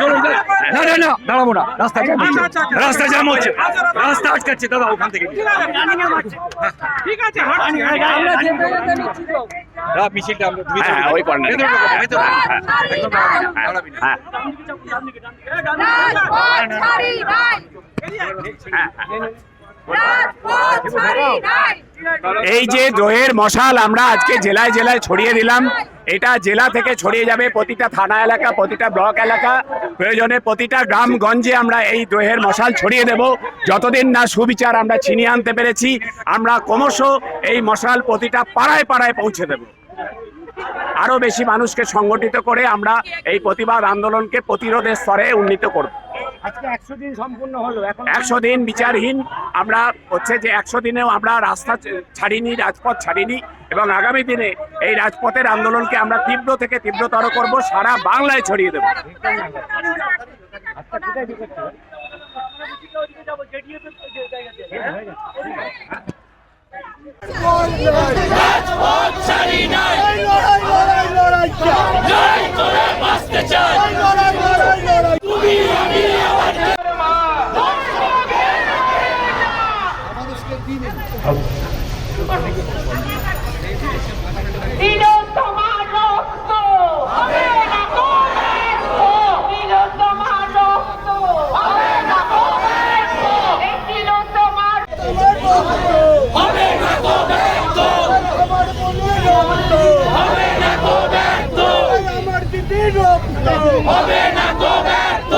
চলুন না না না না দাঁড়াবো না। রাস্তা জ্যাম হচ্ছে রাস্তা জ্যাম হচ্ছে। রাস্তা আটকাচ্ছে। দাদা ওখান থেকে ঠিক আছে হাঁটছি মিছিলটা আমরা ভিতরে হ্যাঁ, ওই corner এ। ভেতরে ঢোকো, ভেতরে ঢোকো। হ্যাঁ, একদম দাঁড়াবি না, হ্যাঁ রাজপথ ছাড়ি নাই রাজপথ ছাড়ি নাই এই যে দোহের মশাল আমরা আজকে জেলায় জেলায় ছড়িয়ে দিলাম। এটা জেলা থেকে ছড়িয়ে যাবে প্রতিটা থানা এলাকা, প্রতিটা ব্লক এলাকা। প্রয়োজনে প্রতিটা গ্রামগঞ্জে আমরা এই দোহের মশাল ছড়িয়ে দেব। যতদিন না সুবিচার আমরা ছিনিয়ে আনতে পেরেছি, আমরা ক্রমশ এই মশাল প্রতিটা পাড়ায় পাড়ায় পৌঁছে দেব। আরও বেশি মানুষকে সংগঠিত করে আমরা এই প্রতিবাদ আন্দোলনকে প্রতিরোধের স্তরে উন্নীত করব। একশো দিন সম্পূর্ণ হলো এখন একশো দিন বিচারহীন আমরা হচ্ছে যে একশো দিনেও আমরা রাস্তা ছাড়িনি রাজপথ ছাড়িনি এবং আগামী দিনে এই রাজপথের আন্দোলনকে আমরা তীব্র থেকে তীব্রতর করব সারা বাংলায় ছড়িয়ে দেবো আচ্ছা কোথায় ঢুকেছে তোমার রক্ত হবে না তো ব্যর্থ দিল তোমার রক্ত হবে না তো ব্যর্থ এই দিল তোমার হবে না তো ব্যর্থ আমার মনে রক্ত হবে না তো ব্যর্থ আমার দিদির রক্ত হবে না তো ব্যর্থ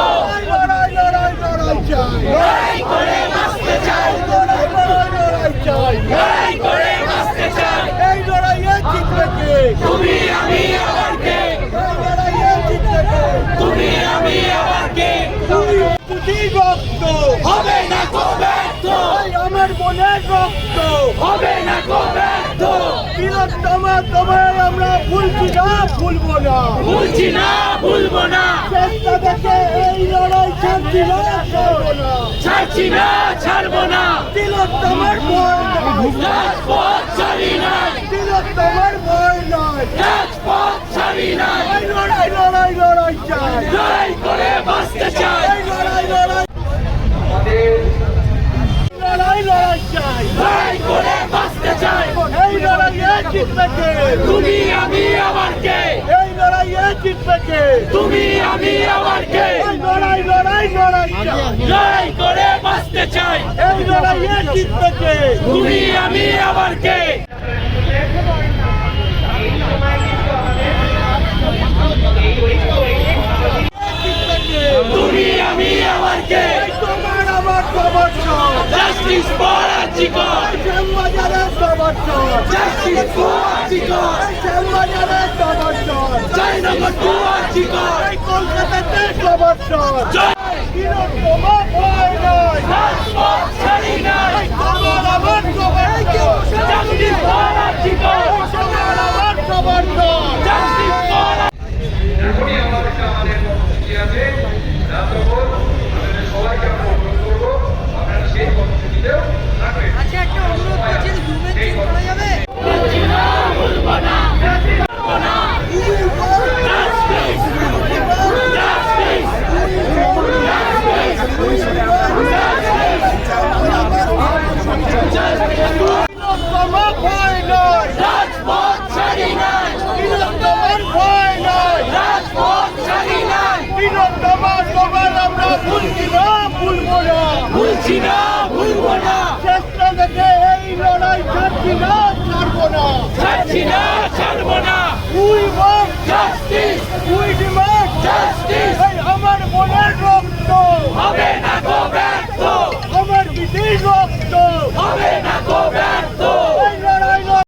লড়াই লড়াই লড়াই চাই লড়াই করে বাঁচতে চাই লড়াই লড়াই লড়াই চাই লড়াই করে বাঁচতে চাই এই লড়াইয়ে জিতবে কে তুমি আমি আবার কে এই লড়াইয়ে জিতবে কে তুমি আমি আবার কে দিদির রক্ত হবে না তো ব্যর্থ আমার মনের রক্ত। হবে না তো ব্যর্থ তিলোত্তমা তোমায় আমরা ভুলছি না ভুলবো না। ভুলছি না ভুলবো না। চেষ্টা থেকে এই লড়াই ছাড়ছি না ছাড়বো না। ছাড়ছি না ছাড়বো না। তিলোত্তমার ভয় রাজপথ ছাড়ি নাই। তিলোত্তমার ভয় নয়। রাজপথ ছাড়ি নাই এই লড়াই লড়াই লড়াই চাই লড়াই করে বাঁচতে চাই এই লড়াই লড়াই লড়াই লড়াই চাই লড়াই করে বাঁচতে চাই এই লড়াইয়ে জিতবে কে তুমি আমি আবার কে? এই লড়াইয়ে জিতবে কে তুমি আমি আবার কে? এই লড়াই লড়াই লড়াই। লড়াই করে বাঁচতে চাই। এই লড়াইয়ে জিতবে কে তুমি আমি আবার কে? তুমি আমি আবার কে? তোমার আমার সমর্থন জাস্টিস ফর আজিকর শ্যামবাজারের সমর্থন জাস্টিস ফর আজিকর শ্যামবাজারের সমর্থন জয়নগর টু আজিকর কলকাতাতে সমর্থন জয় তোমার ভয় নয় রাজপথ ছাড়ি নাই